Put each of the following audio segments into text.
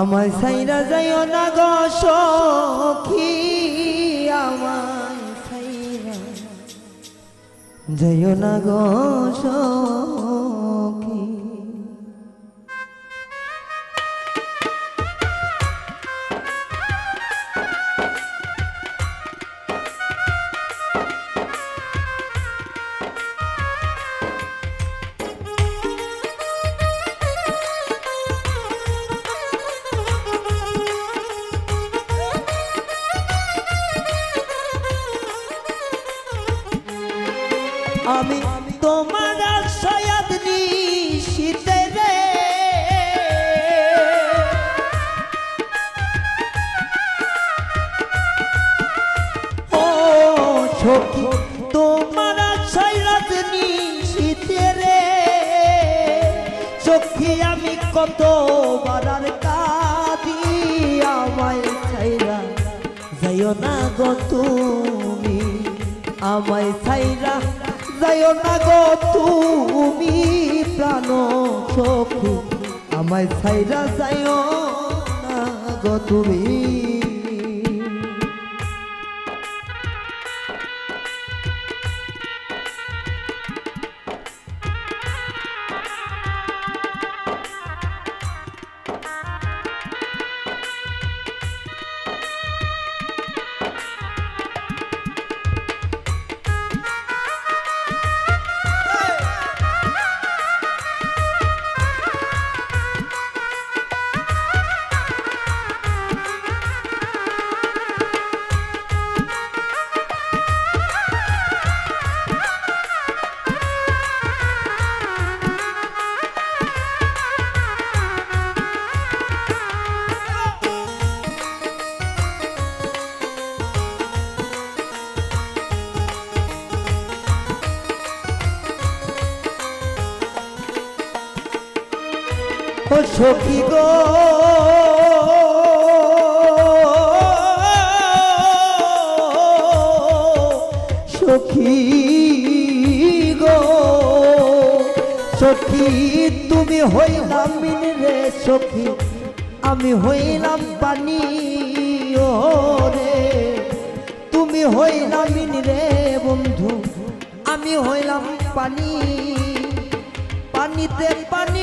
আমায় সাইরা যাইও না গো সখী আমায় সাইরা যাইও না গো সখী। আমি তোমার সয়াদ শীতে রে। ও সখী, তোমার সয়াদ শীতে রে। সখী, আমি কত বারার কাঁদি আমায় ছাইরা। যাইও না গো তুমি আমায় ছাইরা। যাইও না গো তুমি প্রাণ সখী। আমায় ছাইরা যাইও না গো তুমি। ও সখী গো। সখী গো, সখী, তুমি হইলাম মিন রে সখী, আমি হইলাম পানি, ও রে। তুমি হইলাম মিন রে বন্ধু, আমি হইলাম পানি, পানিতে পানি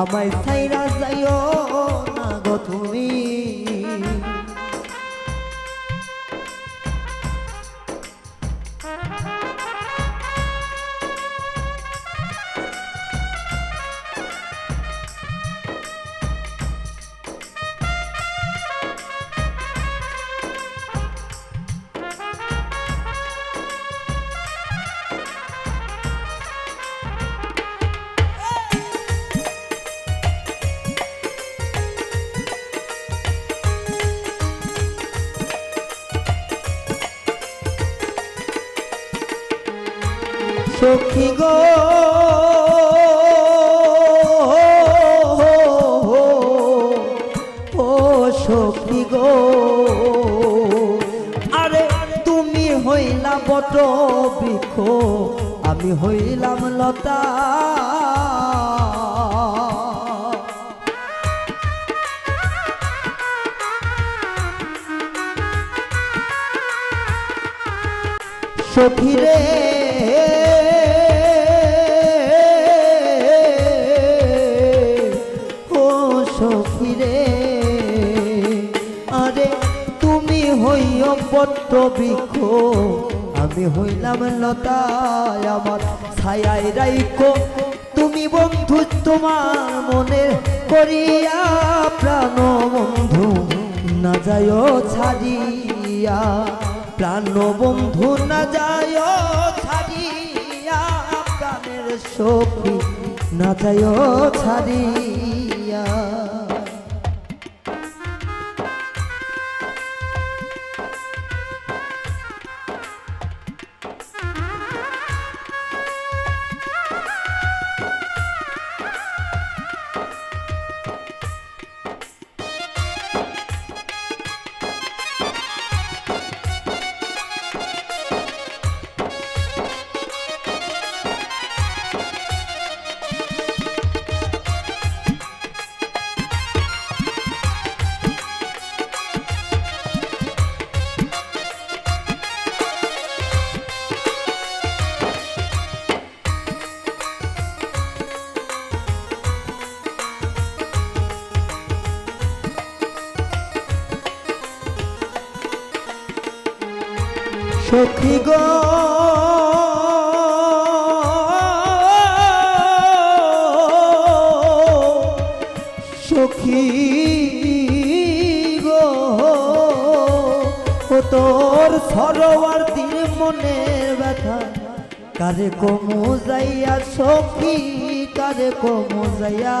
আমায় সাইরা যাইও না গো তুমি। সখী গো। ও সখী গো। আরে তুমি হইলা বট বৃক্ষ, আমি হইলাম লতা। সখী রে। পত্র বৃক্ষ। আমি হইলাম লতায় আমার ছায়ায় রাইকো। তুমি বন্ধু, তোমার মনে করিয়া প্রাণ বন্ধু। না যায় ছাড়িয়া। প্রাণ বন্ধু, না যায় ছাড়িয়া। প্রাণের সখী, না যায় ছাড়িয়া। সখী গো। সখী গো, ও তোর সরোয়ার তীর মনের ব্যথা। কারে কমু যাইয়া সখী, কারে কমু যাইয়া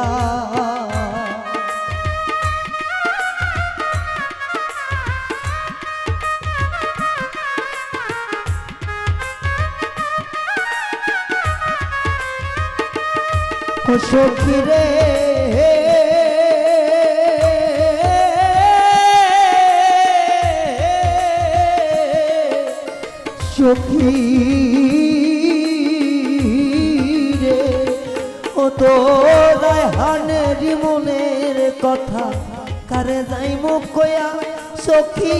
সখী রে? সখী রে, ও তোর হানের মনের কথা। কারে যাইম কয়া? সখী,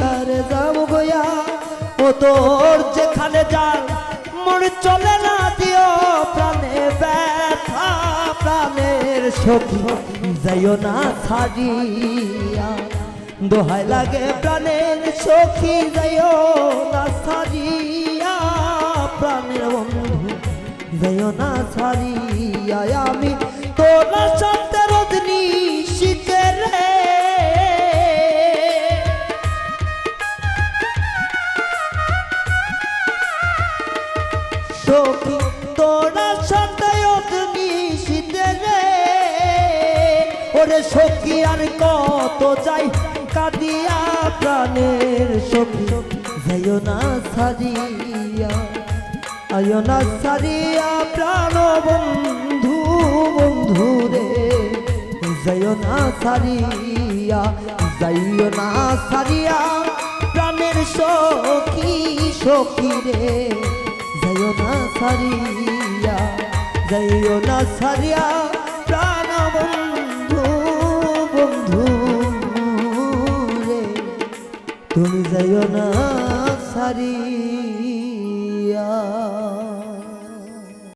কারে যাম গয়া? ও তোর যেখানে যার মন চলে সখী, যাইও না ছাড়িয়া দোহাই লাগে প্রাণের সখী, যাইও না ছাড়িয়া প্রাণের বন্ধু, যাইও না আমি তোর সত্যে আর কত যাই কাঁদিয়া প্রাণের সখী। যাইও না সারিয়া আয়ো না সারিয়া প্রাণ বন্ধু বন্ধু রে। যাইও না সারিয়া যাইও না সারিয়া প্রাণের সখী সখী রে। যাইও না সারিয়া যাইও না সারিয়া প্রাণ বন্ধু তুমি যাইও না সারিয়া।